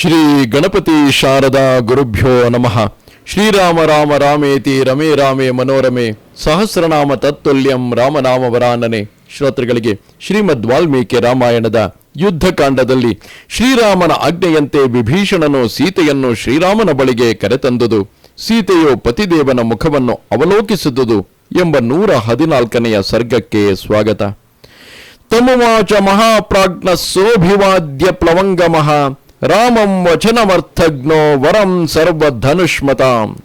ಶ್ರೀ ಗಣಪತಿ ಶಾರದಾ ಗುರುಭ್ಯೋ ನಮಃ. ಶ್ರೀರಾಮ ರಾಮ ರಾಮೇತಿ ರಮೇ ರಾಮೇ ಮನೋರಮೆ. ಸಹಸ್ರನಾಮ ತತ್ತುಲ್ಯಂ ರಾಮನಾಮ ವರಾನನೆ. ಶ್ರೋತೃಗಳಿಗೆ ಶ್ರೀಮದ್ ವಾಲ್ಮೀಕಿ ರಾಮಾಯಣದ ಯುದ್ಧಕಾಂಡದಲ್ಲಿ ಶ್ರೀರಾಮನ ಆಜ್ಞೆಯಂತೆ ವಿಭೀಷಣನು ಸೀತೆಯನ್ನು ಶ್ರೀರಾಮನ ಬಳಿಗೆ ಕರೆತಂದುದು. ಸೀತೆಯು ಪತಿದೇವನ ಮುಖವನ್ನು ಅವಲೋಕಿಸಿದುದು ಎಂಬ ನೂರ ಹದಿನಾಲ್ಕನೆಯ ಸರ್ಗಕ್ಕೆ ಸ್ವಾಗತ. ತಮುವಾಚ ಮಹಾಪ್ರಾಜ್ಞ ಸೋಭಿವಾದ್ಯ ಪ್ಲವಂಗಮಃ. ರಾಮಂ ವಚನಮರ್ಥಜ್ಞೋ ವರಂ ಸರ್ವಧನುಷ್ಮತಾಂ.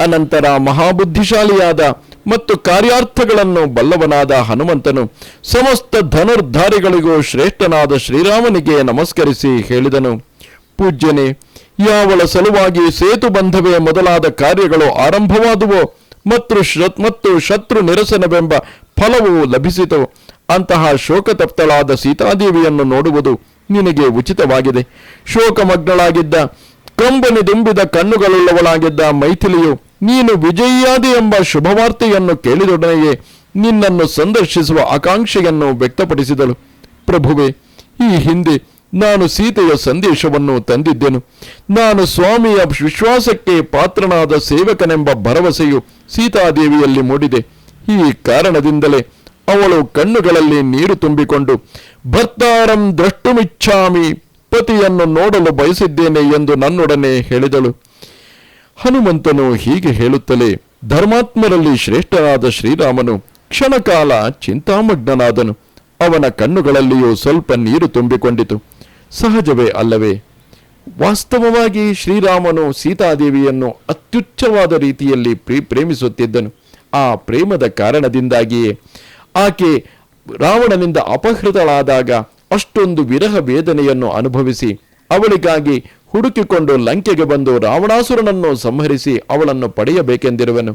ಅನಂತರ ಮಹಾಬುದ್ಧಿಶಾಲಿಯಾದ ಮತ್ತು ಕಾರ್ಯಾರ್ಥಗಳನ್ನು ಬಲ್ಲವನಾದ ಹನುಮಂತನು ಸಮಸ್ತ ಧನುರ್ಧಾರಿಗಳಿಗೂ ಶ್ರೇಷ್ಠನಾದ ಶ್ರೀರಾಮನಿಗೆ ನಮಸ್ಕರಿಸಿ ಹೇಳಿದನು. ಪೂಜ್ಯನೇ, ಯಾವಳ ಸಲುವಾಗಿ ಸೇತುಬಂಧವೇ ಮೊದಲಾದ ಕಾರ್ಯಗಳು ಆರಂಭವಾದುವೋ ಮತ್ತು ಶತ್ ಮತ್ತು ಶತ್ರು ನಿರಸನವೆಂಬ ಫಲವು ಲಭಿಸಿತು. ಅಂತಹ ಶೋಕತಪ್ತಳಾದ ಸೀತಾದೇವಿಯನ್ನು ನೋಡುವುದು ನಿನಗೆ ಉಚಿತವಾಗಿದೆ. ಶೋಕಮಗ್ನಳಾಗಿದ್ದ, ಕಂಬನಿ ದುಂಬಿದ ಕಣ್ಣುಗಳುಳ್ಳವಳಾಗಿದ್ದ ಮೈಥಿಲಿಯು, ನೀನು ವಿಜಯಿಯಾದಿ ಎಂಬ ಶುಭವಾರ್ತೆಯನ್ನು ಕೇಳಿದೊಡನೆಯೇ ನಿನ್ನನ್ನು ಸಂದರ್ಶಿಸುವ ಆಕಾಂಕ್ಷೆಯನ್ನು ವ್ಯಕ್ತಪಡಿಸಿದಳು. ಪ್ರಭುವೆ, ಈ ಹಿಂದೆ ನಾನು ಸೀತೆಯ ಸಂದೇಶವನ್ನು ತಂದಿದ್ದೆನು. ನಾನು ಸ್ವಾಮಿಯ ವಿಶ್ವಾಸಕ್ಕೆ ಪಾತ್ರನಾದ ಸೇವಕನೆಂಬ ಭರವಸೆಯು ಸೀತಾದೇವಿಯಲ್ಲಿ ಮೂಡಿದೆ. ಈ ಕಾರಣದಿಂದಲೇ ಅವಳು ಕಣ್ಣುಗಳಲ್ಲಿ ನೀರು ತುಂಬಿಕೊಂಡು ಭರ್ತಾರಂ ದ್ರಷ್ಟುಮಿಚ್ಛಾಮಿ, ಪತಿಯನ್ನು ನೋಡಲು ಬಯಸಿದ್ದೇನೆ ಎಂದು ನನ್ನೊಡನೆ ಹೇಳಿದಳು. ಹನುಮಂತನು ಹೀಗೆ ಹೇಳುತ್ತಲೇ, ಧರ್ಮಾತ್ಮರಲ್ಲಿ ಶ್ರೇಷ್ಠನಾದ ಶ್ರೀರಾಮನು ಕ್ಷಣಕಾಲ ಚಿಂತಾಮಗ್ನನಾದನು. ಅವನ ಕಣ್ಣುಗಳಲ್ಲಿಯೂ ಸ್ವಲ್ಪ ನೀರು ತುಂಬಿಕೊಂಡಿತು. ಸಹಜವೇ ಅಲ್ಲವೇ? ವಾಸ್ತವವಾಗಿ ಶ್ರೀರಾಮನು ಸೀತಾದೇವಿಯನ್ನು ಅತ್ಯುಚ್ಚವಾದ ರೀತಿಯಲ್ಲಿ ಪ್ರೀ ಪ್ರೇಮಿಸುತ್ತಿದ್ದನು ಆ ಪ್ರೇಮದ ಕಾರಣದಿಂದಾಗಿಯೇ ಆಕೆ ರಾವಣನಿಂದ ಅಪಹೃತಳಾದಾಗ ಅಷ್ಟೊಂದು ವಿರಹ ವೇದನೆಯನ್ನು ಅನುಭವಿಸಿ, ಅವಳಿಗಾಗಿ ಹುಡುಕಿಕೊಂಡು ಲಂಕೆಗೆ ಬಂದು ರಾವಣಾಸುರನನ್ನು ಸಂಹರಿಸಿ ಅವಳನ್ನು ಪಡೆಯಬೇಕೆಂದಿರುವನು.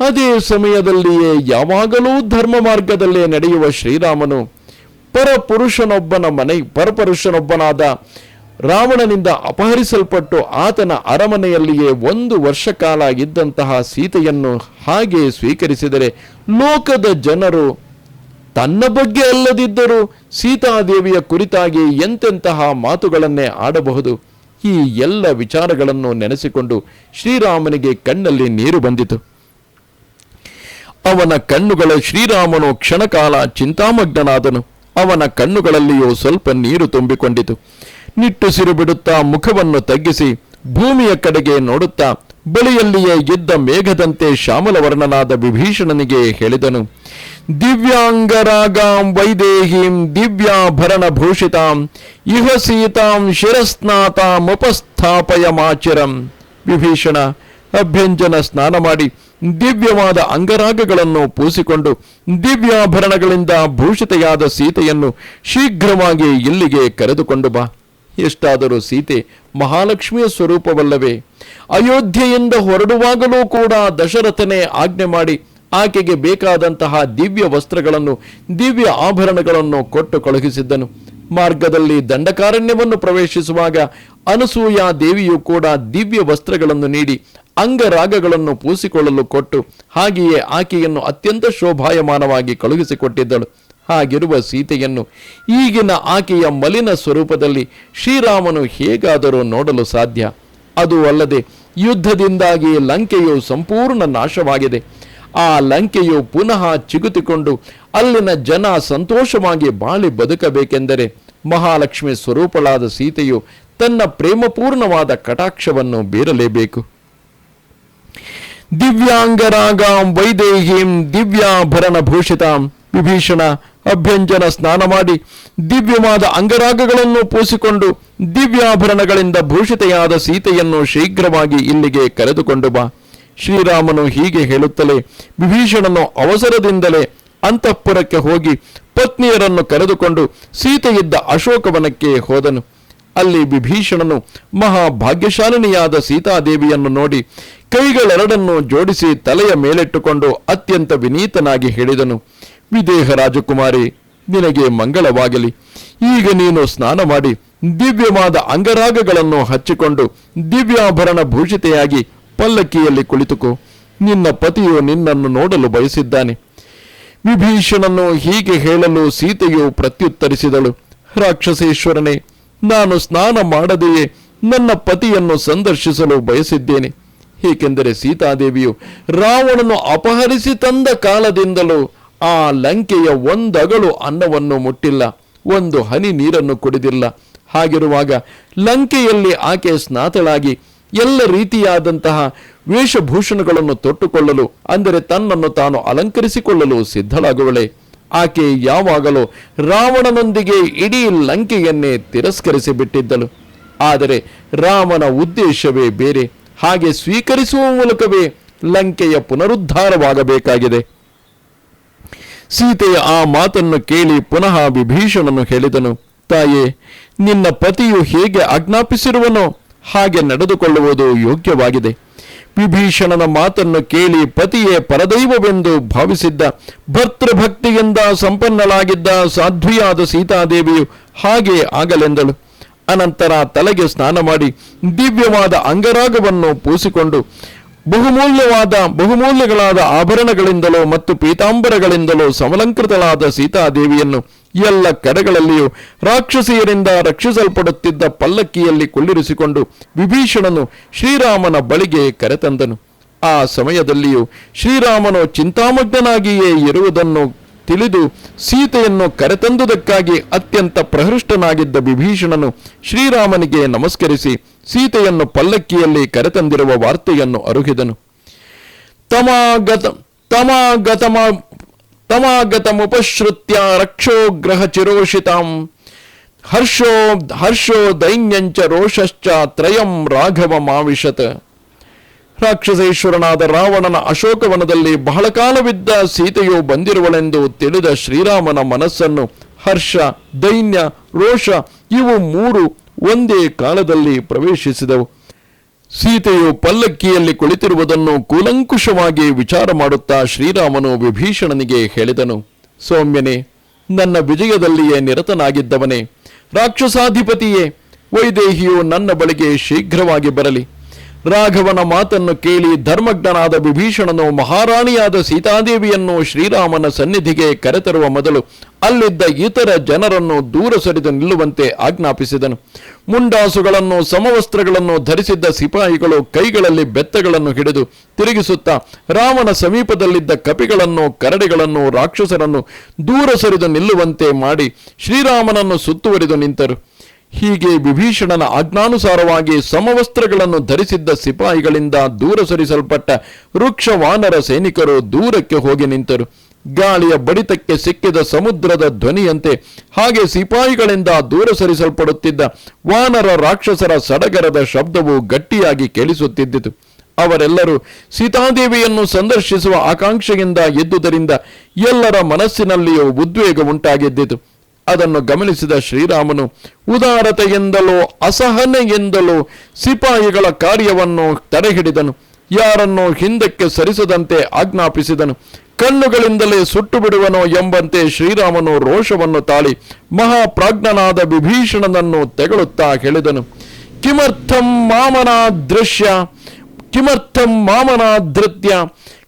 ಅದೇ ಸಮಯದಲ್ಲಿಯೇ ಯಾವಾಗಲೂ ಧರ್ಮ ಮಾರ್ಗದಲ್ಲೇ ನಡೆಯುವ ಶ್ರೀರಾಮನು ಪರಪುರುಷನೊಬ್ಬನ ಮನೆ, ಪರಪುರುಷನೊಬ್ಬನಾದ ರಾವಣನಿಂದ ಅಪಹರಿಸಲ್ಪಟ್ಟು ಆತನ ಅರಮನೆಯಲ್ಲಿಯೇ ಒಂದು ವರ್ಷ ಕಾಲ ಇದ್ದಂತಹ ಸೀತೆಯನ್ನು ಹಾಗೆ ಸ್ವೀಕರಿಸಿದರೆ ಲೋಕದ ಜನರು ತನ್ನ ಬಗ್ಗೆ ಅಲ್ಲದಿದ್ದರೂ ಸೀತಾದೇವಿಯ ಕುರಿತಾಗಿ ಎಂತೆಂತಹ ಮಾತುಗಳನ್ನೇ ಆಡಬಹುದು? ಈ ಎಲ್ಲ ವಿಚಾರಗಳನ್ನು ನೆನೆಸಿಕೊಂಡು ಶ್ರೀರಾಮನಿಗೆ ಕಣ್ಣಲ್ಲಿ ನೀರು ಬಂದಿತು. ಅವನ ಕಣ್ಣುಗಳ ಶ್ರೀರಾಮನು ಕ್ಷಣಕಾಲ ಚಿಂತಾಮಗ್ನನಾದನು. ಅವನ ಕಣ್ಣುಗಳಲ್ಲಿಯೂ ಸ್ವಲ್ಪ ನೀರು ತುಂಬಿಕೊಂಡಿತು. ನಿಟ್ಟುಸಿರು ಬಿಡುತ್ತಾ ಮುಖವನ್ನು ತಗ್ಗಿಸಿ ಭೂಮಿಯ ಕಡೆಗೆ ನೋಡುತ್ತಾ ಬಳಿಯಲ್ಲಿಯೇ ಇದ್ದ ಮೇಘದಂತೆ ಶ್ಯಾಮಲವರ್ಣನಾದ ವಿಭೀಷಣನಿಗೆ ಹೇಳಿದನು, ದಿವ್ಯಾಂಗರಾಗಾಂ ವೈದೇಹಿಂ ದಿವ್ಯಾಭರಣ ಭೂಷಿತಾಂ, ಇಹ ಸೀತಾಂ ಶಿರಸ್ನಾತಾಮುಪಸ್ಥಾಪಯ ಮಾಚಿರಂ. ವಿಭೀಷಣ ಅಭ್ಯಂಜನ ಸ್ನಾನ ಮಾಡಿ ದಿವ್ಯವಾದ ಅಂಗರಾಗಗಳನ್ನು ಪೂಸಿಕೊಂಡು ದಿವ್ಯಾಭರಣಗಳಿಂದ ಭೂಷಿತೆಯಾದ ಸೀತೆಯನ್ನು ಶೀಘ್ರವಾಗಿ ಇಲ್ಲಿಗೆ ಕರೆದುಕೊಂಡು ಬಾ. ಎಷ್ಟಾದರೂ ಸೀತೆ ಮಹಾಲಕ್ಷ್ಮಿಯ ಸ್ವರೂಪವಲ್ಲವೇ? ಅಯೋಧ್ಯೆಯಿಂದ ಹೊರಡುವಾಗಲೂ ಕೂಡ ದಶರಥನೇ ಆಜ್ಞೆ ಮಾಡಿ ಆಕೆಗೆ ಬೇಕಾದಂತಹ ದಿವ್ಯ ವಸ್ತ್ರಗಳನ್ನು, ದಿವ್ಯ ಆಭರಣಗಳನ್ನು ಕೊಟ್ಟು ಕಳುಹಿಸಿದ್ದನು. ಮಾರ್ಗದಲ್ಲಿ ದಂಡಕಾರಣ್ಯವನ್ನು ಪ್ರವೇಶಿಸುವಾಗ ಅನಸೂಯ ದೇವಿಯು ಕೂಡ ದಿವ್ಯ ವಸ್ತ್ರಗಳನ್ನು ನೀಡಿ ಅಂಗರಾಗಗಳನ್ನು ಪೂಸಿಕೊಳ್ಳಲು ಕೊಟ್ಟು ಹಾಗೆಯೇ ಆಕೆಯನ್ನು ಅತ್ಯಂತ ಶೋಭಾಯಮಾನವಾಗಿ ಕಳುಹಿಸಿಕೊಟ್ಟಿದ್ದಳು. ಹಾಗಿರುವ ಸೀತೆಯನ್ನು ಈಗಿನ ಆಕೆಯ ಮಲಿನ ಸ್ವರೂಪದಲ್ಲಿ ಶ್ರೀರಾಮನು ಹೇಗಾದರೂ ನೋಡಲು ಸಾಧ್ಯ. ಅದು ಅಲ್ಲದೆ ಯುದ್ಧದಿಂದಾಗಿ ಲಂಕೆಯು ಸಂಪೂರ್ಣ ನಾಶವಾಗಿದೆ. ಆ ಲಂಕೆಯು ಪುನಃ ಚಿಗುತಿಕೊಂಡು ಅಲ್ಲಿನ ಜನ ಸಂತೋಷವಾಗಿ ಬಾಳಿ ಬದುಕಬೇಕೆಂದರೆ ಮಹಾಲಕ್ಷ್ಮಿ ಸ್ವರೂಪಳಾದ ಸೀತೆಯು ತನ್ನ ಪ್ರೇಮಪೂರ್ಣವಾದ ಕಟಾಕ್ಷವನ್ನು ಬೀರಲೇಬೇಕು. ದಿವ್ಯಾಂಗರಾಗಾಂ ವೈದೇಹೀಂ ದಿವ್ಯಾಭರಣ ಭೂಷಿತಾಂ ವಿಭೀಷಣ ಅಭ್ಯಂಜನ ಸ್ನಾನ ಮಾಡಿ ದಿವ್ಯವಾದ ಅಂಗರಾಗಗಳನ್ನು ಪೂಸಿಕೊಂಡು ದಿವ್ಯಾಭರಣಗಳಿಂದ ಭೂಷಿತೆಯಾದ ಸೀತೆಯನ್ನು ಶೀಘ್ರವಾಗಿ ಇಲ್ಲಿಗೆ ಕರೆದುಕೊಂಡು ಬಾ. ಶ್ರೀರಾಮನು ಹೀಗೆ ಹೇಳುತ್ತಲೇ ವಿಭೀಷಣನು ಅವಸರದಿಂದಲೇ ಅಂತಃಪುರಕ್ಕೆ ಹೋಗಿ ಪತ್ನಿಯರನ್ನು ಕರೆದುಕೊಂಡು ಸೀತೆಯಿದ್ದ ಅಶೋಕವನಕ್ಕೆ ಹೋದನು. ಅಲ್ಲಿ ವಿಭೀಷಣನು ಮಹಾಭಾಗ್ಯಶಾಲಿನಿಯಾದ ಸೀತಾದೇವಿಯನ್ನು ನೋಡಿ ಕೈಗಳೆರಡನ್ನು ಜೋಡಿಸಿ ತಲೆಯ ಮೇಲಿಟ್ಟುಕೊಂಡು ಅತ್ಯಂತ ವಿನೀತನಾಗಿ ಹೇಳಿದನು. ವಿದೇಹ ರಾಜಕುಮಾರಿ, ನಿನಗೆ ಮಂಗಳವಾಗಲಿ. ಈಗ ನೀನು ಸ್ನಾನ ಮಾಡಿ ದಿವ್ಯವಾದ ಅಂಗರಾಗಗಳನ್ನು ಹಚ್ಚಿಕೊಂಡು ದಿವ್ಯಾಭರಣ ಭೂಷಿತೆಯಾಗಿ ಪಲ್ಲಕ್ಕಿಯಲ್ಲಿ ಕುಳಿತುಕೋ. ನಿನ್ನ ಪತಿಯು ನಿನ್ನನ್ನು ನೋಡಲು ಬಯಸಿದ್ದಾನೆ. ವಿಭೀಷಣನು ಹೀಗೆ ಹೇಳಲು ಸೀತೆಯು ಪ್ರತ್ಯುತ್ತರಿಸಿದಳು. ರಾಕ್ಷಸೇಶ್ವರನೇ, ನಾನು ಸ್ನಾನ ಮಾಡದೆಯೇ ನನ್ನ ಪತಿಯನ್ನು ಸಂದರ್ಶಿಸಲು ಬಯಸಿದ್ದೇನೆ. ಏಕೆಂದರೆ ಸೀತಾದೇವಿಯು ರಾವಣನು ಅಪಹರಿಸಿ ತಂದ ಕಾಲದಿಂದಲೂ ಆ ಲಂಕೆಯ ಒಂದಗಳು ಅನ್ನವನ್ನು ಮುಟ್ಟಿಲ್ಲ, ಒಂದು ಹನಿ ನೀರನ್ನು ಕುಡಿದಿಲ್ಲ. ಹಾಗಿರುವಾಗ ಲಂಕೆಯಲ್ಲಿ ಆಕೆ ಸ್ನಾತಳಾಗಿ ಎಲ್ಲ ರೀತಿಯಾದಂತಹ ವೇಷಭೂಷಣಗಳನ್ನು ತೊಟ್ಟುಕೊಳ್ಳಲು, ಅಂದರೆ ತನ್ನನ್ನು ತಾನು ಅಲಂಕರಿಸಿಕೊಳ್ಳಲು ಸಿದ್ಧಳಾಗುವಳೆ. ಆಕೆ ಯಾವಾಗಲೂ ರಾವಣನೊಂದಿಗೆ ಇಡೀ ಲಂಕೆಯನ್ನೇ ತಿರಸ್ಕರಿಸಿ ಬಿಟ್ಟಿದ್ದಳು ಆದರೆ ರಾಮನ ಉದ್ದೇಶವೇ ಬೇರೆ. ಹಾಗೆ ಸ್ವೀಕರಿಸುವ ಮೂಲಕವೇ ಲಂಕೆಯ ಪುನರುದ್ಧಾರವಾಗಬೇಕಾಗಿದೆ. ಸೀತೆಯ ಆ ಮಾತನ್ನು ಕೇಳಿ ಪುನಃ ವಿಭೀಷಣನು ಹೇಳಿದನು, ತಾಯೇ, ನಿನ್ನ ಪತಿಯು ಹೇಗೆ ಆಜ್ಞಾಪಿಸಿರುವನೋ ಹಾಗೆ ನಡೆದುಕೊಳ್ಳುವುದು ಯೋಗ್ಯವಾಗಿದೆ. ವಿಭೀಷಣನ ಮಾತನ್ನು ಕೇಳಿ ಪತಿಯೇ ಪರದೈವವೆಂದು ಭಾವಿಸಿದ್ದ ಭರ್ತೃಭಕ್ತಿಯಿಂದ ಸಂಪನ್ನಳಾಗಿದ್ದ ಸಾಧ್ವಿಯಾದ ಸೀತಾದೇವಿಯು ಹಾಗೆ ಆಗಲೆಂದಳು. ಅನಂತರ ತಲೆಗೆ ಸ್ನಾನ ಮಾಡಿ ದಿವ್ಯವಾದ ಅಂಗರಾಗವನ್ನು ಪೂಸಿಕೊಂಡು ಬಹುಮೂಲ್ಯವಾದ, ಬಹುಮೂಲ್ಯಗಳಾದ ಆಭರಣಗಳಿಂದಲೋ ಮತ್ತು ಪೀತಾಂಬರಗಳಿಂದಲೋ ಸಮಲಂಕೃತಳಾದ ಸೀತಾದೇವಿಯನ್ನು ಎಲ್ಲ ಕಡೆಗಳಲ್ಲಿಯೂ ರಾಕ್ಷಸಿಯರಿಂದ ರಕ್ಷಿಸಲ್ಪಡುತ್ತಿದ್ದ ಪಲ್ಲಕ್ಕಿಯಲ್ಲಿ ಕುಳ್ಳಿರಿಸಿಕೊಂಡು ವಿಭೀಷಣನು ಶ್ರೀರಾಮನ ಬಳಿಗೆ ಕರೆತಂದನು ಆ ಸಮಯದಲ್ಲಿಯೂ ಶ್ರೀರಾಮನು ಚಿಂತಾಮಗ್ನಾಗಿಯೇ ಇರುವುದನ್ನು ತಿಳಿದು ಸೀತೆಯನ್ನು ಕರೆತಂದುದಕ್ಕಾಗಿ ಅತ್ಯಂತ ಪ್ರಹೃಷ್ಟನಾಗಿದ್ದ ವಿಭೀಷಣನು ಶ್ರೀರಾಮನಿಗೆ ನಮಸ್ಕರಿಸಿ ಸೀತೆಯನ್ನು ಪಲ್ಲಕ್ಕಿಯಲ್ಲಿ ಕರೆತಂದಿರುವ ವಾರ್ತೆಯನ್ನು ಅರುಹಿದನು. ತಮಾಗತ, ತಮಾಗತಮ, ತಮಾಗತಮುಪಶ್ರುತ್ಯ ರಕ್ಷೋಗ್ರಹ ಚಿರೋಷಿತಾಂ. ಹರ್ಷೋ ಹರ್ಷೋ ದೈನ್ಯಂಚ ರೋಷಶ್ಚ ತ್ರಯಂ ರಾಘವ ಮಾವಿಶತ್ ರಾಕ್ಷಸೇಶ್ವರನಾದ ರಾವಣನ ಅಶೋಕವನದಲ್ಲಿ ಬಹಳ ಕಾಲವಿದ್ದ ಸೀತೆಯು ಬಂದಿರುವಳೆಂದು ತಿಳಿದ ಶ್ರೀರಾಮನ ಮನಸ್ಸನ್ನು ಹರ್ಷ, ದೈನ್ಯ, ರೋಷ ಇವು ಮೂರು ಒಂದೇ ಕಾಲದಲ್ಲಿ ಪ್ರವೇಶಿಸಿದವು. ಸೀತೆಯು ಪಲ್ಲಕ್ಕಿಯಲ್ಲಿ ಕುಳಿತಿರುವುದನ್ನು ಕೂಲಂಕುಷವಾಗಿ ವಿಚಾರ ಮಾಡುತ್ತಾ ಶ್ರೀರಾಮನು ವಿಭೀಷಣನಿಗೆ ಹೇಳಿದನು, ಸೌಮ್ಯನೇ, ನನ್ನ ವಿಜಯದಲ್ಲಿಯೇ ನಿರತನಾಗಿದ್ದವನೇ, ರಾಕ್ಷಸಾಧಿಪತಿಯೇ, ವೈದೇಹಿಯು ನನ್ನ ಬಳಿಗೆ ಶೀಘ್ರವಾಗಿ ಬರಲಿ. ರಾಘವನ ಮಾತನ್ನು ಕೇಳಿ ಧರ್ಮಜ್ಞನಾದ ವಿಭೀಷಣನು ಮಹಾರಾಣಿಯಾದ ಸೀತಾದೇವಿಯನ್ನು ಶ್ರೀರಾಮನ ಸನ್ನಿಧಿಗೆ ಕರೆತರುವ ಮೊದಲು ಅಲ್ಲಿದ್ದ ಇತರ ಜನರನ್ನು ದೂರ ಸರಿದು ನಿಲ್ಲುವಂತೆ ಆಜ್ಞಾಪಿಸಿದನು. ಮುಂಡಾಸುಗಳನ್ನು, ಸಮವಸ್ತ್ರಗಳನ್ನು ಧರಿಸಿದ್ದ ಸಿಪಾಯಿಗಳು ಕೈಗಳಲ್ಲಿ ಬೆತ್ತಗಳನ್ನು ಹಿಡಿದು ತಿರುಗಿಸುತ್ತಾ ರಾಮನ ಸಮೀಪದಲ್ಲಿದ್ದ ಕಪಿಗಳನ್ನು, ಕರಡಿಗಳನ್ನು, ರಾಕ್ಷಸರನ್ನು ದೂರ ಸರಿದು ನಿಲ್ಲುವಂತೆ ಮಾಡಿ ಶ್ರೀರಾಮನನ್ನು ಸುತ್ತುವರಿದು ನಿಂತರು. ಹೀಗೆ ವಿಭೀಷಣನ ಆಜ್ಞಾನುಸಾರವಾಗಿ ಸಮವಸ್ತ್ರಗಳನ್ನು ಧರಿಸಿದ್ದ ಸಿಪಾಯಿಗಳಿಂದ ದೂರ ಸರಿಸಲ್ಪಟ್ಟ ವೃಕ್ಷವಾನರ ಸೈನಿಕರು ದೂರಕ್ಕೆ ಹೋಗಿ ನಿಂತರು. ಗಾಳಿಯ ಬಡಿತಕ್ಕೆ ಸಿಕ್ಕಿದ ಸಮುದ್ರದ ಧ್ವನಿಯಂತೆ ಹಾಗೆ ಸಿಪಾಯಿಗಳಿಂದ ದೂರ ಸರಿಸಲ್ಪಡುತ್ತಿದ್ದ ವಾನರ ರಾಕ್ಷಸರ ಸಡಗರದ ಶಬ್ದವು ಗಟ್ಟಿಯಾಗಿ ಕೇಳಿಸುತ್ತಿದ್ದಿತು. ಅವರೆಲ್ಲರೂ ಸೀತಾದೇವಿಯನ್ನು ಸಂದರ್ಶಿಸುವ ಆಕಾಂಕ್ಷೆಯಿಂದ ಎದ್ದುದರಿಂದ ಎಲ್ಲರ ಮನಸ್ಸಿನಲ್ಲಿಯೂ ಉದ್ವೇಗ ಉಂಟಾಗಿದ್ದಿತು. ಅದನ್ನು ಗಮನಿಸಿದ ಶ್ರೀರಾಮನು, ಉದಾರತೆಯಿಂದಲೋ, ಅಸಹನೆಯಿಂದಲೋ ಸಿಪಾಯಿಗಳ ಕಾರ್ಯವನ್ನು ತಡೆಹಿಡಿದನು. ಯಾರನ್ನು ಹಿಂದಕ್ಕೆ ಸರಿಸದಂತೆ ಆಜ್ಞಾಪಿಸಿದನು. ಕಣ್ಣುಗಳಿಂದಲೇ ಸುಟ್ಟು ಬಿಡುವನೋ ಎಂಬಂತೆ ಶ್ರೀರಾಮನು ರೋಷವನ್ನು ತಾಳಿ ಮಹಾಪ್ರಾಜ್ಞನಾದ ವಿಭೀಷಣನನ್ನು ತೆಗಳುತ್ತಾ ಹೇಳಿದನು. ಕಿಮರ್ಥಂ ಮಾಮನ ದೃಶ್ಯ ಕಿಮರ್ಥಂ ಮಾಮನ ಧೃತ್ಯ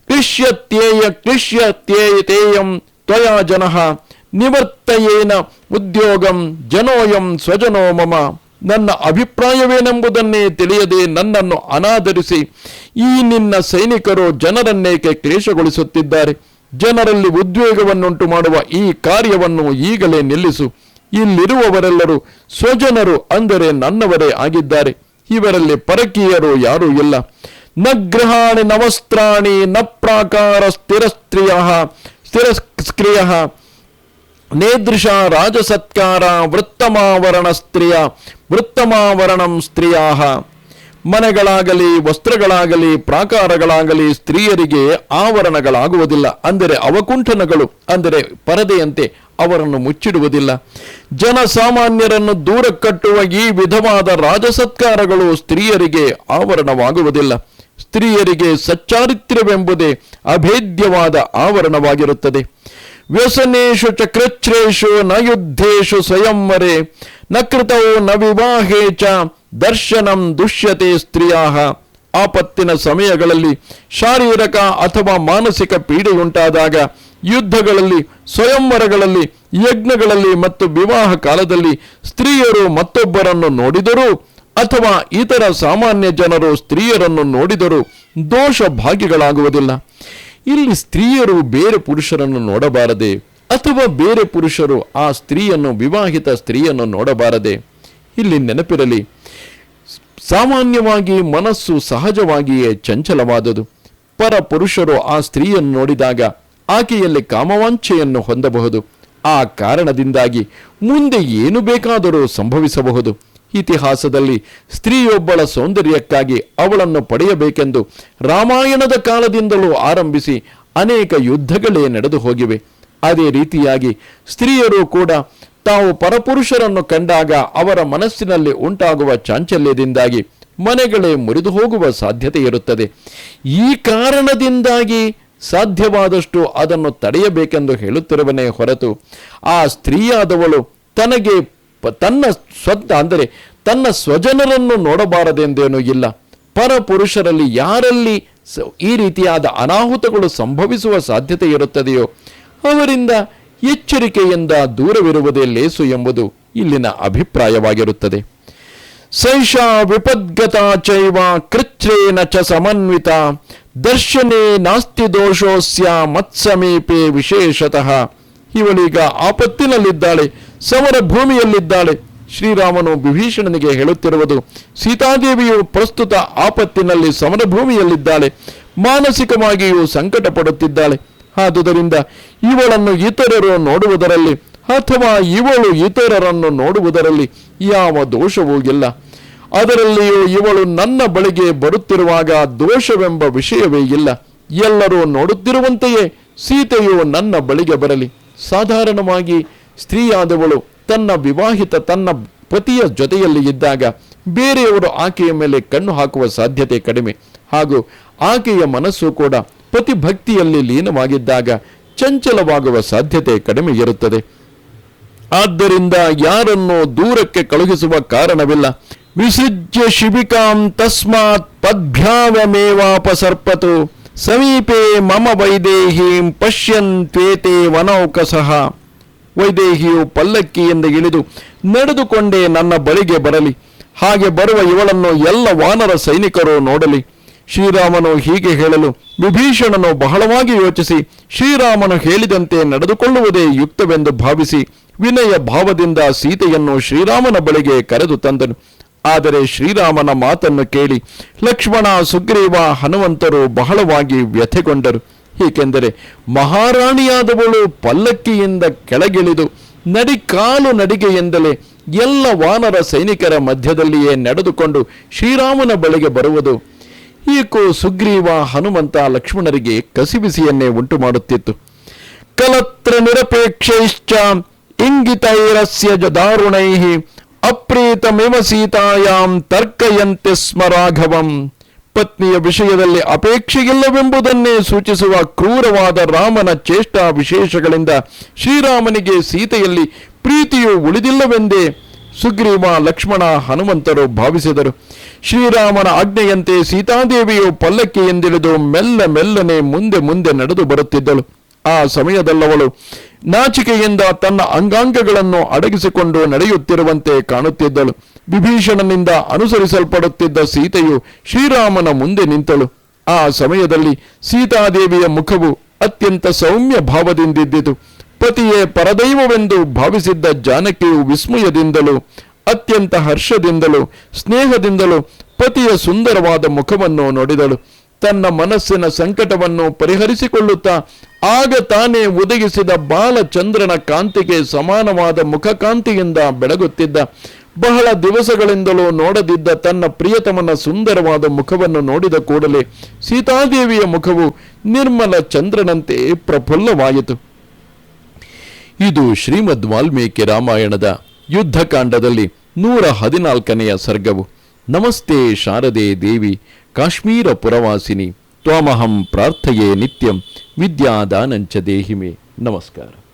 ಕ್ಲಿಶ್ಯತ್ಯೇಯ ತೇಯಂ ತ್ವಯಾ ಜನಃ ನಿವರ್ತಯೇನ ಉದ್ಯೋಗಂ ಜನೋಯಂ ಸ್ವಜನೋ ಮಮ. ನನ್ನ ಅಭಿಪ್ರಾಯವೇನೆಂಬುದನ್ನೇ ತಿಳಿಯದೆ ನನ್ನನ್ನು ಅನಾದರಿಸಿ ಈ ನಿನ್ನ ಸೈನಿಕರು ಜನರನ್ನೇಕೆ ಕ್ಲೇಶಗೊಳಿಸುತ್ತಿದ್ದಾರೆ? ಜನರಲ್ಲಿ ಉದ್ವೇಗವನ್ನುಂಟು ಮಾಡುವ ಈ ಕಾರ್ಯವನ್ನು ಈಗಲೇ ನಿಲ್ಲಿಸು. ಇಲ್ಲಿರುವವರೆಲ್ಲರೂ ಸ್ವಜನರು ಅಂದರೆ ನನ್ನವರೇ ಆಗಿದ್ದಾರೆ. ಇವರಲ್ಲಿ ಪರಕೀಯರು ಯಾರೂ ಇಲ್ಲ. ನ ಗೃಹಾಣಿ ನವಸ್ತ್ರಾಣಿ ನ ಪ್ರಾಕಾರ ಸ್ಥಿರಸ್ತ್ರಿಯ. ಸ್ಥಿರಸ್ಕ್ರಿಯ ನೇದೃಶ ರಾಜಸತ್ಕಾರ ವೃತ್ತಮಾವರಣ ಸ್ತ್ರೀಯ, ವೃತ್ತಮಾವರಣಂ ಸ್ತ್ರೀಯಾಹ. ಮನೆಗಳಾಗಲಿ, ವಸ್ತ್ರಗಳಾಗಲಿ, ಪ್ರಾಕಾರಗಳಾಗಲಿ ಸ್ತ್ರೀಯರಿಗೆ ಆವರಣಗಳಾಗುವುದಿಲ್ಲ. ಅಂದರೆ ಅವಕುಂಠನಗಳು, ಅಂದರೆ ಪರದೆಯಂತೆ ಅವರನ್ನು ಮುಚ್ಚಿಡುವುದಿಲ್ಲ. ಜನಸಾಮಾನ್ಯರನ್ನು ದೂರ ಕಟ್ಟುವ ಈ ವಿಧವಾದ ರಾಜಸತ್ಕಾರಗಳು ಸ್ತ್ರೀಯರಿಗೆ ಆವರಣವಾಗುವುದಿಲ್ಲ. ಸ್ತ್ರೀಯರಿಗೆ ಸಚ್ಚಾರಿತ್ರ್ಯವೆಂಬುದೇ ಅಭೇದ್ಯವಾದ ಆವರಣವಾಗಿರುತ್ತದೆ. ವ್ಯಸನೇಶು ಚಕ್ರಚ್ರೇಷು ನ ಯುದ್ಧೇಶು ಸ್ವಯಂವರೆ, ನ ಕೃತವು ನ ವಿವಾಹೇ ಚ ದರ್ಶನಂ ದುಷ್ಯತೆ ಸ್ತ್ರೀಯ ಆಪತ್ತಿನ ಸಮಯಗಳಲ್ಲಿ ಶಾರೀರಿಕ ಅಥವಾ ಮಾನಸಿಕ ಪೀಡೆಯುಂಟಾದಾಗ ಯುದ್ಧಗಳಲ್ಲಿ, ಸ್ವಯಂವರಗಳಲ್ಲಿ, ಯಜ್ಞಗಳಲ್ಲಿ ಮತ್ತು ವಿವಾಹ ಕಾಲದಲ್ಲಿ ಸ್ತ್ರೀಯರು ಮತ್ತೊಬ್ಬರನ್ನು ನೋಡಿದರೂ ಅಥವಾ ಇತರ ಸಾಮಾನ್ಯ ಜನರು ಸ್ತ್ರೀಯರನ್ನು ನೋಡಿದರೂ ದೋಷ ಭಾಗ್ಯಗಳಾಗುವುದಿಲ್ಲ ಇಲ್ಲಿ ಸ್ತ್ರೀಯರು ಬೇರೆ ಪುರುಷರನ್ನು ನೋಡಬಾರದೆ ಅಥವಾ ಬೇರೆ ಪುರುಷರು ಆ ಸ್ತ್ರೀಯನ್ನು, ವಿವಾಹಿತ ಸ್ತ್ರೀಯನ್ನು ನೋಡಬಾರದೆ. ಇಲ್ಲಿ ನೆನಪಿರಲಿ, ಸಾಮಾನ್ಯವಾಗಿ ಮನಸ್ಸು ಸಹಜವಾಗಿಯೇ ಚಂಚಲವಾದುದು. ಪರ ಪುರುಷರು ಆ ಸ್ತ್ರೀಯನ್ನು ನೋಡಿದಾಗ ಆಕೆಯಲ್ಲಿ ಕಾಮವಾಂಛೆಯನ್ನು ಹೊಂದಬಹುದು. ಆ ಕಾರಣದಿಂದಾಗಿ ಮುಂದೆ ಏನು ಬೇಕಾದರೂ ಸಂಭವಿಸಬಹುದು. ಇತಿಹಾಸದಲ್ಲಿ ಸ್ತ್ರೀಯೊಬ್ಬಳ ಸೌಂದರ್ಯಕ್ಕಾಗಿ ಅವಳನ್ನು ಪಡೆಯಬೇಕೆಂದು ರಾಮಾಯಣದ ಕಾಲದಿಂದಲೂ ಆರಂಭಿಸಿ ಅನೇಕ ಯುದ್ಧಗಳೇ ನಡೆದು ಹೋಗಿವೆ. ಅದೇ ರೀತಿಯಾಗಿ ಸ್ತ್ರೀಯರು ಕೂಡ ತಾವು ಪರಪುರುಷರನ್ನು ಕಂಡಾಗ ಅವರ ಮನಸ್ಸಿನಲ್ಲಿ ಉಂಟಾಗುವ ಚಾಂಚಲ್ಯದಿಂದಾಗಿ ಮನೆಗಳೇ ಮುರಿದು ಹೋಗುವ ಸಾಧ್ಯತೆ ಇರುತ್ತದೆ. ಈ ಕಾರಣದಿಂದಾಗಿ ಸಾಧ್ಯವಾದಷ್ಟು ಅದನ್ನು ತಡೆಯಬೇಕೆಂದು ಹೇಳುತ್ತಿರುವನೇ ಹೊರತು ಆ ಸ್ತ್ರೀಯಾದವಳು ತನಗೆ ತನ್ನ ಸ್ವಂತ, ಅಂದರೆ ತನ್ನ ಸ್ವಜನರನ್ನು ನೋಡಬಾರದೆಂದೇನೂ ಇಲ್ಲ. ಪರಪುರುಷರಲ್ಲಿ ಯಾರಲ್ಲಿ ಈ ರೀತಿಯಾದ ಅನಾಹುತಗಳು ಸಂಭವಿಸುವ ಸಾಧ್ಯತೆ ಇರುತ್ತದೆಯೋ, ಅವರಿಂದ ಎಚ್ಚರಿಕೆಯಿಂದ ದೂರವಿರುವುದೇ ಲೇಸು ಎಂಬುದು ಇಲ್ಲಿನ ಅಭಿಪ್ರಾಯವಾಗಿರುತ್ತದೆ. ಸೈಷ ವಿಪದ್ಗತ ಚೈವ ಕೃತ್ರೇನ ಚ ಸಮನ್ವಿತ, ದರ್ಶನೇ ನಾಸ್ತಿ ದೋಷೋಸ್ಯ ಮತ್ಸಮೀಪೆ ವಿಶೇಷತಃ. ಇವಳೀಗ ಆಪತ್ತಿನಲ್ಲಿದ್ದಾಳೆ ಸಮರ ಭೂಮಿಯಲ್ಲಿದ್ದಾಳೆ. ಶ್ರೀರಾಮನು ವಿಭೀಷಣನಿಗೆ ಹೇಳುತ್ತಿರುವುದು, ಸೀತಾದೇವಿಯು ಪ್ರಸ್ತುತ ಆಪತ್ತಿನಲ್ಲಿ ಸಮರ ಭೂಮಿಯಲ್ಲಿದ್ದಾಳೆ. ಮಾನಸಿಕವಾಗಿಯೂ ಸಂಕಟ ಪಡುತ್ತಿದ್ದಾಳೆ ಆದುದರಿಂದ ಇವಳನ್ನು ಇತರರು ನೋಡುವುದರಲ್ಲಿ ಅಥವಾ ಇವಳು ಇತರರನ್ನು ನೋಡುವುದರಲ್ಲಿ ಯಾವ ದೋಷವೂ ಇಲ್ಲ. ಅದರಲ್ಲಿಯೂ ಇವಳು ನನ್ನ ಬಳಿಗೆ ಬರುತ್ತಿರುವಾಗ ದೋಷವೆಂಬ ವಿಷಯವೇ ಇಲ್ಲ. ಎಲ್ಲರೂ ನೋಡುತ್ತಿರುವಂತೆಯೇ ಸೀತೆಯು ನನ್ನ ಬಳಿಗೆ ಬರಲಿ. ಸಾಧಾರಣವಾಗಿ ಸ್ತ್ರೀಯಾದವಳು ತನ್ನ ವಿವಾಹಿತ ತನ್ನ ಪತಿಯ ಜೊತೆಯಲ್ಲಿ ಇದ್ದಾಗ ಬೇರೆಯವರು ಆಕೆಯ ಮೇಲೆ ಕಣ್ಣು ಹಾಕುವ ಸಾಧ್ಯತೆ ಕಡಿಮೆ. ಹಾಗೂ ಆಕೆಯ ಮನಸ್ಸು ಕೂಡ ಪತಿ ಭಕ್ತಿಯಲ್ಲಿ ಲೀನವಾಗಿದ್ದಾಗ ಚಂಚಲವಾಗುವ ಸಾಧ್ಯತೆ ಕಡಿಮೆ ಇರುತ್ತದೆ. ಆದ್ದರಿಂದ ಯಾರನ್ನು ದೂರಕ್ಕೆ ಕಳುಹಿಸುವ ಕಾರಣವಿಲ್ಲ. ವಿಸೃಜ್ಯ ಶಿಬಿಕಾಂ ತಸ್ಮಾತ್ ಪದ್ಭ್ಯಾವಮೇವಾಪಸರ್ಪತು. ಸಮೀಪೇ ಮಮ ವೈದೇಹೀಂ ಪಶ್ಯಂತ್ವೇತೆ ವನೌಕಸಃ. ವೈದೇಹಿಯು ಪಲ್ಲಕ್ಕಿಯಿಂದ ಇಳಿದು ನಡೆದುಕೊಂಡೇ ನನ್ನ ಬಳಿಗೆ ಬರಲಿ. ಹಾಗೆ ಬರುವ ಇವಳನ್ನು ಎಲ್ಲ ವಾನರ ಸೈನಿಕರು ನೋಡಲಿ. ಶ್ರೀರಾಮನು ಹೀಗೆ ಹೇಳಲು ವಿಭೀಷಣನು ಬಹಳವಾಗಿ ಯೋಚಿಸಿ ಶ್ರೀರಾಮನು ಹೇಳಿದಂತೆ ನಡೆದುಕೊಳ್ಳುವುದೇ ಯುಕ್ತವೆಂದು ಭಾವಿಸಿ ವಿನಯ ಭಾವದಿಂದ ಸೀತೆಯನ್ನು ಶ್ರೀರಾಮನ ಬಳಿಗೆ ಕರೆದು ತಂದನು. ಆದರೆ ಶ್ರೀರಾಮನ ಮಾತನ್ನು ಕೇಳಿ ಲಕ್ಷ್ಮಣ, ಸುಗ್ರೀವ, ಹನುಮಂತರು ಬಹಳವಾಗಿ ವ್ಯಥೆಗೊಂಡರು. ಏಕೆಂದರೆ ಮಹಾರಾಣಿಯಾದವಳು ಪಲ್ಲಕ್ಕಿಯಿಂದ ಕೆಳಗಿಳಿದು ನಡಿಕಾಲು ನಡಿಗೆಯಿಂದಲೇ ಎಲ್ಲ ವಾನರ ಸೈನಿಕರ ಮಧ್ಯದಲ್ಲಿಯೇ ನಡೆದುಕೊಂಡು ಶ್ರೀರಾಮನ ಬಳಿಗೆ ಬರುವುದು. ಈಕೋ ಸುಗ್ರೀವ ಹನುಮಂತ ಲಕ್ಷ್ಮಣರಿಗೆ ಕಸಿಬಿಸಿಯನ್ನೇ ಉಂಟು ಮಾಡುತ್ತಿತ್ತು. ಕಲತ್ರ ನಿರಪೇಕ್ಷೈಶ್ಚ ಇಂಗಿತೈರಸ್ಯ ಜ ದಾರುಣೈಃ ಅಪ್ರೀತಮಿವ ಸೀತಾಯಾಂ ತರ್ಕಯಂತೆ ಸ್ಮ ರಾಘವಂ. ಪತ್ನಿಯ ವಿಷಯದಲ್ಲಿ ಅಪೇಕ್ಷೆಯಿಲ್ಲವೆಂಬುದನ್ನೇ ಸೂಚಿಸುವ ಕ್ರೂರವಾದ ರಾಮನ ಚೇಷ್ಟಾ ವಿಶೇಷಗಳಿಂದ ಶ್ರೀರಾಮನಿಗೆ ಸೀತೆಯಲ್ಲಿ ಪ್ರೀತಿಯು ಉಳಿದಿಲ್ಲವೆಂದೇ ಸುಗ್ರೀವ, ಲಕ್ಷ್ಮಣ, ಹನುಮಂತರು ಭಾವಿಸಿದರು. ಶ್ರೀರಾಮನ ಆಜ್ಞೆಯಂತೆ ಸೀತಾದೇವಿಯು ಪಲ್ಲಕ್ಕಿಯಿಂದಿಳಿದು ಮೆಲ್ಲ ಮೆಲ್ಲನೆ ಮುಂದೆ ಮುಂದೆ ನಡೆದು ಬರುತ್ತಿದ್ದಳು. ಆ ಸಮಯದಲ್ಲವಳು ನಾಚಿಕೆಯಿಂದ ತನ್ನ ಅಂಗಾಂಗಗಳನ್ನು ಅಡಗಿಸಿಕೊಂಡು ನಡೆಯುತ್ತಿರುವಂತೆ ಕಾಣುತ್ತಿದ್ದಳು. ವಿಭೀಷಣನಿಂದ ಅನುಸರಿಸಲ್ಪಡುತ್ತಿದ್ದ ಸೀತೆಯು ಶ್ರೀರಾಮನ ಮುಂದೆ ನಿಂತಳು. ಆ ಸಮಯದಲ್ಲಿ ಸೀತಾದೇವಿಯ ಮುಖವು ಅತ್ಯಂತ ಸೌಮ್ಯ ಭಾವದಿಂದಿದ್ದಿತು. ಪತಿಯೇ ಪರದೈವವೆಂದು ಭಾವಿಸಿದ್ದ ಜಾನಕಿಯು ವಿಸ್ಮಯದಿಂದಲೂ, ಅತ್ಯಂತ ಹರ್ಷದಿಂದಲೂ, ಸ್ನೇಹದಿಂದಲೂ ಪತಿಯ ಸುಂದರವಾದ ಮುಖವನ್ನು ನೋಡಿದಳು. ತನ್ನ ಮನಸ್ಸಿನ ಸಂಕಟವನ್ನು ಪರಿಹರಿಸಿಕೊಳ್ಳುತ್ತಾ ಆಗ ತಾನೇ ಒದಗಿಸಿದ ಬಾಲಚಂದ್ರನ ಕಾಂತಿಗೆ ಸಮಾನವಾದ ಮುಖಕಾಂತಿಯಿಂದ ಬೆಳಗುತ್ತಿದ್ದ. ಬಹಳ ದಿವಸಗಳಿಂದಲೂ ನೋಡದಿದ್ದ ತನ್ನ ಪ್ರಿಯತಮನ ಸುಂದರವಾದ ಮುಖವನ್ನು ನೋಡಿದ ಕೂಡಲೇ ಸೀತಾದೇವಿಯ ಮುಖವು ನಿರ್ಮಲ ಚಂದ್ರನಂತೆ ಪ್ರಫುಲ್ಲವಾಯಿತು. ಇದು ಶ್ರೀಮದ್ ವಾಲ್ಮೀಕಿ ರಾಮಾಯಣದ ಯುದ್ಧಕಾಂಡದಲ್ಲಿ ನೂರ ಹದಿನಾಲ್ಕನೆಯ ಸರ್ಗವು. ನಮಸ್ತೆ ಶಾರದೆ ದೇವಿ, ಕಾಶ್ಮೀರ ಪುರವಾಸಿನಿ, ತ್ವಾಮಹಂ ಪ್ರಾರ್ಥಯೇ ನಿತ್ಯಂ, ವಿದ್ಯಾದಾನಂಚ ದೇಹಿಮೆ. ನಮಸ್ಕಾರ.